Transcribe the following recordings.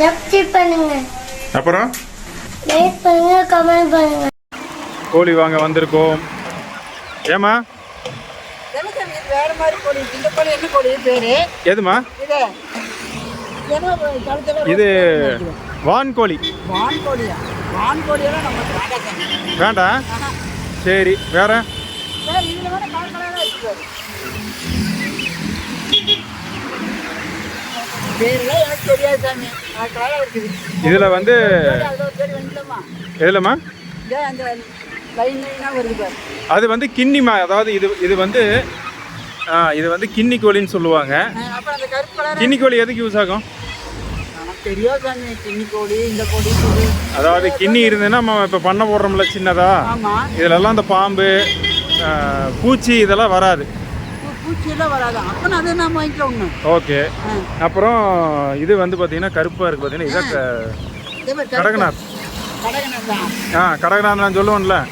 Subscribe பண்ணுங்க. அப்புறம்? Like பண்ணுங்க கமெண்ட் பண்ணுங்க. கோழி வாங்க வந்திருக்கோம். ஏமா வேற மாதிரி கோழி இந்த கோழி என்ன கோழி? பேரு? எதுமா இது. ஏதோ கழுத்துல இது வான் கோழி. வான் கோழியா? வான் கோழியெல்லாம் நமக்கு வேண்டாம். வேண்டாம் சரி வேற? சார் இதில் வேற கலர் கலராக இருக்கு பாரு. பேருலாம் எனக்கு தெரியாது சாமி கலர் கலராக இருக்குது இதில் வந்து பேர் வந்துடலாமா எதுலம்மா? இதே அந்த லைன் லைனாக வருது பாரு அது வந்து கிண்ணிமா அதாவது இது இது வந்து ஆ, இது வந்து கிண்ணி கோழின்னு சொல்லுவாங்க. அஹ் அப்புறம் அந்த கருப்பு கலர் கிண்ணி கோழி எதுக்கு யூஸ் ஆகும்? நமக்கு தெரியாது சாமி கிண்ணி கோழி இந்த கோழி இது அதாவது கிண்ணி இருந்ததுன்னா நம்ம இப்போ பண்ண போடுறோம்ல சின்னதா? ஆமாம் இதிலெல்லாம் இந்த பாம்பு ஆ, பூச்சி இதெல்லாம் வராது. பூச்சியெல்லாம் வராதான் அப்போ அதை நான் வாங்கிக்கலாம் ஒன்று ஓகே அப்புறம் இது வந்து பார்த்தீங்கன்னா கருப்பாக இருக்குது பார்த்தீங்கன்னா இதான் கடகநாத். ஆ கடகநாத் நான் வாங்கலாம்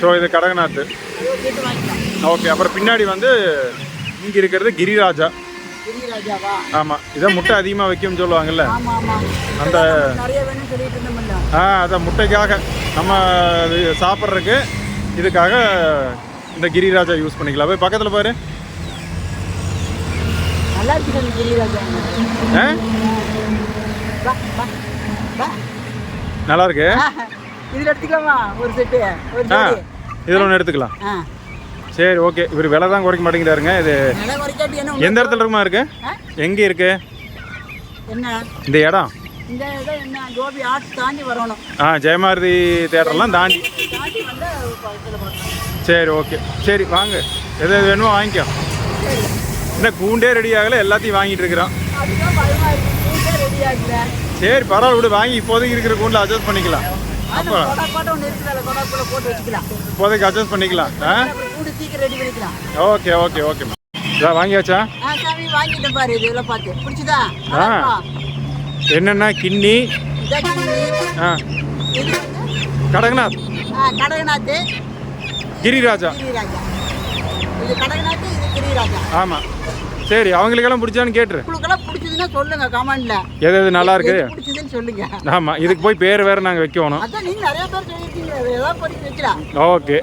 ஸோ இது கடகநாத். ஓகே அப்புறம் பின்னாடி வந்து இங்கே இருக்கிறது கிரிராஜா. ஆமாம் இதான் முட்டை அதிகமாக வைக்கும்னு சொல்லுவாங்கல்ல. அந்த ஆ அதான் முட்டைக்காக நம்ம சாப்பிட்றதுக்கு இதுக்காக இந்த கிரிராஜா யூஸ் பண்ணிக்கலாம். போய் பக்கத்தில் பாரு. நல்லா இருக்கு இதில் எடுத்துக்கலாமா? ஒரு செட்டு ஒரு ஆ இதில் ஒன்று எடுத்துக்கலாம். சரி ஓகே. இவர் விலை தான் குறைக்க மாட்டேங்கிறாருங்க. இது எந்த இடத்துல இருக்குமா இருக்கு? எங்கே இருக்கு? என்ன? இந்த இடம்? ஆ ஜெயமாரதி தேட்டர்லாம் தாண்டி. சரி ஓகே சரி வாங்க. எது எது வேணுமோ வாங்கிக்கோ என்ன கூண்டே ரெடி ஆகலை? எல்லாத்தையும் வாங்கிட்டு இருக்கிறோம் சரி பரவாயில்ல விடு. வாங்கி இப்போதைக்கு இருக்கிற கூண்டில் அட்ஜஸ்ட் பண்ணிக்கலாம். இப்போதைக்கு அட்ஜஸ்ட் பண்ணிக்கலாம். ஆ? ஓகே ஓகே ஓகே இதான் வாங்கியாச்சா? என்னென்னா கிண்ணி? ஆ. கடகநாத். கடகநாத். கிரிராஜா. ஆமாம் சரி அவங்களுக்கெல்லாம் பிடிச்சான்னு கேட்டுரு. பிடிச்சதுன்னா சொல்லுங்க கமெண்ட்ல. எது எது நல்லா இருக்கு? பிடிச்சதுன்னு சொல்லுங்க. ஆமாம் இதுக்கு போய் பேர் வேறு நாங்கள் வைக்கணும். அதான் நீங்க நிறைய பேர் சொல்லியிருக்கீங்க ஏதாவது படிச்சு வைக்கலாம் ஓகே.